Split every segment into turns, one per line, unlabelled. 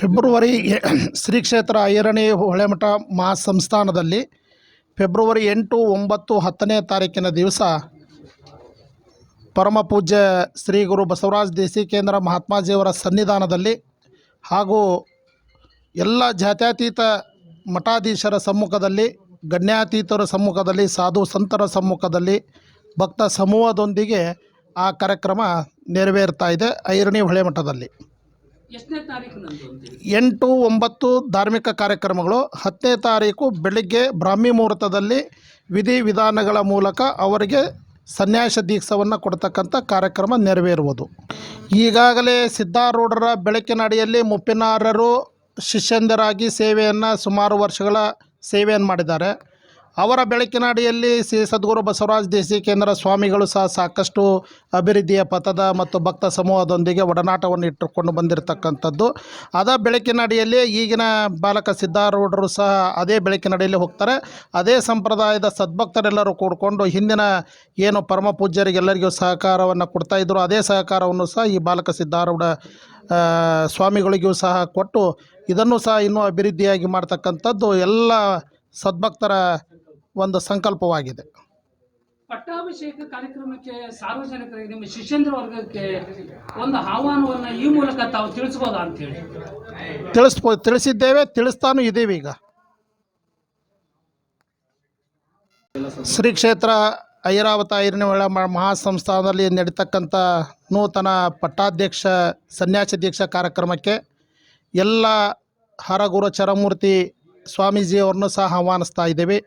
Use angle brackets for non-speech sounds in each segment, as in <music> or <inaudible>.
February <clears throat> Shri ಕ್ಷೇತ್ರ Airani ಹೊಳೆಮಠ ಮಹಾಸಂಸ್ಥಾನದಲ್ಲಿ February ಎಂಟು ಒಂಬತ್ತು ಹತ್ತನೇ ತಾರೀಕಿನ ದಿವಸ ಪರಮ ಪೂಜ್ಯ ಶ್ರೀ ಗುರು ಬಸವರಾಜ ದೇಸಿಕೇಂದ್ರ ಮಹಾತ್ಮಾಜಿಯವರ ಸನ್ನಿಧಾನದಲ್ಲಿ ಹಾಗೂ ಎಲ್ಲ ಜಾತ್ಯತೀತ ಮಠಾಧೀಶರ ಸಮ್ಮುಖದಲ್ಲಿ, ಗಣ್ಯಾತೀತರ ಸಮ್ಮುಖದಲ್ಲಿ, ಸಾಧು ಸಂತರ ಸಮ್ಮುಖದಲ್ಲಿ, ಭಕ್ತ ಸಮೂಹದೊಂದಿಗೆ ಆ ಕಾರ್ಯಕ್ರಮ ನೆರವೇರ್ತಾ ಇದೆ ಐರಣಿ ಹೊಳೆಮಠದಲ್ಲಿ. ಎಂಟು ಒಂಬತ್ತು ಧಾರ್ಮಿಕ ಕಾರ್ಯಕ್ರಮಗಳು, ಹತ್ತನೇ ತಾರೀಕು ಬೆಳಿಗ್ಗೆ ಬ್ರಾಹ್ಮಿ ಮುಹೂರ್ತದಲ್ಲಿ ವಿಧಿ ವಿಧಾನಗಳ ಮೂಲಕ ಅವರಿಗೆ ಸನ್ಯಾಸ ದೀಕ್ಷವನ್ನು ಕೊಡ್ತಕ್ಕಂಥ ಕಾರ್ಯಕ್ರಮ ನೆರವೇರುವುದು. ಈಗಾಗಲೇ ಸಿದ್ಧಾರೂಢರ ಬೆಳಕಿನ ಅಡಿಯಲ್ಲಿ ಮುಪ್ಪಿನಾರರು ಶಿಷ್ಯಂದರಾಗಿ ಸೇವೆಯನ್ನು ಸುಮಾರು ವರ್ಷಗಳ ಸೇವೆಯನ್ನು ಮಾಡಿದ್ದಾರೆ. ಅವರ ಬೆಳಕಿನ ಅಡಿಯಲ್ಲಿ ಶ್ರೀ ಸದ್ಗುರು ಬಸವರಾಜ ದೇಶಿಕೇಂದ್ರ ಸ್ವಾಮಿಗಳು ಸಹ ಸಾಕಷ್ಟು ಅಭಿವೃದ್ಧಿಯ ಪಥದ ಮತ್ತು ಭಕ್ತ ಸಮೂಹದೊಂದಿಗೆ ಒಡನಾಟವನ್ನು ಇಟ್ಟುಕೊಂಡು ಬಂದಿರತಕ್ಕಂಥದ್ದು. ಅದ ಬೆಳಕಿನ ಅಡಿಯಲ್ಲಿ ಈಗಿನ ಬಾಲಕ ಸಿದ್ಧಾರೂಢರು ಸಹ ಅದೇ ಬೆಳಕಿನ ಅಡಿಯಲ್ಲಿ ಹೋಗ್ತಾರೆ. ಅದೇ ಸಂಪ್ರದಾಯದ ಸದ್ಭಕ್ತರೆಲ್ಲರೂ ಕೂಡಿಕೊಂಡು ಹಿಂದಿನ ಏನು ಪರಮ ಪೂಜ್ಯರಿಗೆಲ್ಲರಿಗೂ ಸಹಕಾರವನ್ನು ಕೊಡ್ತಾಯಿದ್ರು ಅದೇ ಸಹಕಾರವನ್ನು ಸಹ ಈ ಬಾಲಕ ಸಿದ್ಧಾರೂಢ ಸ್ವಾಮಿಗಳಿಗೂ ಸಹ ಕೊಟ್ಟು ಇದನ್ನು ಸಹ ಇನ್ನೂ ಅಭಿವೃದ್ಧಿಯಾಗಿ ಮಾಡ್ತಕ್ಕಂಥದ್ದು. ಎಲ್ಲ ಸದ್ಭಕ್ತರ ಒಂದು ಸಂಕಲ್ಪವಾಗಿದೆ.
ಪಟ್ಟಾಭಿಷೇಕ ಕಾರ್ಯಕ್ರಮಕ್ಕೆ ಸಾರ್ವಜನಿಕರಿಗೆ ನಿಮ್ಮ ಶಿಷ್ಯಂದ್ರ ವರ್ಗಕ್ಕೆ ಒಂದು ಆಹ್ವಾನವನ್ನು ಈ ಮೂಲಕ ತಾವು ತಿಳಿಸ್ಬೋದಾ ಅಂತ ಹೇಳಿ.
ತಿಳಿಸ್ಬೋ ತಿಳಿಸಿದ್ದೇವೆ ತಿಳಿಸ್ತಾನೂ ಇದ್ದೀವಿ ಈಗ. ಶ್ರೀ ಕ್ಷೇತ್ರ ಐರಾವತ ಮಹಾ ಮಹಾಸಂಸ್ಥಾನದಲ್ಲಿ ನಡೀತಕ್ಕಂಥ ನೂತನ ಪಟ್ಟಾಧ್ಯಕ್ಷ ಸನ್ಯಾಸಾಧ್ಯಕ್ಷ ದೀಕ್ಷಾ ಕಾರ್ಯಕ್ರಮಕ್ಕೆ ಎಲ್ಲ ಹರಗುರು ಚರಮೂರ್ತಿ ಸ್ವಾಮೀಜಿಯವರನ್ನು ಸಹ ಆಹ್ವಾನಿಸ್ತಾ ಇದ್ದೇವೆ.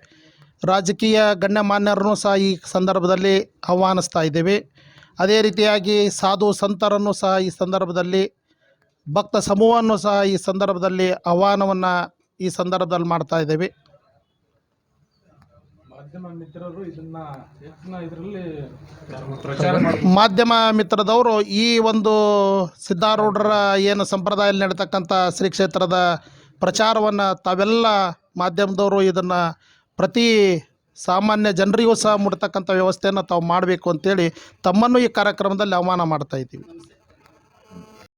ರಾಜಕೀಯ ಗಣ್ಯಮಾನ್ಯರನ್ನು ಸಹ ಈ ಸಂದರ್ಭದಲ್ಲಿ ಆಹ್ವಾನಿಸ್ತಾ ಇದ್ದೇವೆ. ಅದೇ ರೀತಿಯಾಗಿ ಸಾಧು ಸಂತರನ್ನು ಸಹ ಈ ಸಂದರ್ಭದಲ್ಲಿ ಭಕ್ತ ಸಮೂಹವನ್ನು ಸಹ ಈ ಸಂದರ್ಭದಲ್ಲಿ ಆಹ್ವಾನವನ್ನು ಈ ಸಂದರ್ಭದಲ್ಲಿ ಮಾಡ್ತಾ ಇದ್ದೇವೆ. ಮಾಧ್ಯಮ ಮಿತ್ರದವರು ಈ ಒಂದು ಸಿದ್ಧಾರೂಢರ ಏನು ಸಂಪ್ರದಾಯದಲ್ಲಿ ನಡೀತಕ್ಕಂಥ ಶ್ರೀ ಕ್ಷೇತ್ರದ ಪ್ರಚಾರವನ್ನು ತಾವೆಲ್ಲ ಮಾಧ್ಯಮದವರು ಇದನ್ನು ಪ್ರತಿ ಸಾಮಾನ್ಯ ಜನರಿಗೂ ಸಹ ಮುಟ್ತಕ್ಕಂಥ ವ್ಯವಸ್ಥೆಯನ್ನು ತಾವು ಮಾಡಬೇಕು ಅಂತೇಳಿ ತಮ್ಮನ್ನು ಈ ಕಾರ್ಯಕ್ರಮದಲ್ಲಿ ಆಹ್ವಾನ ಮಾಡ್ತಾ ಇದ್ದೀವಿ.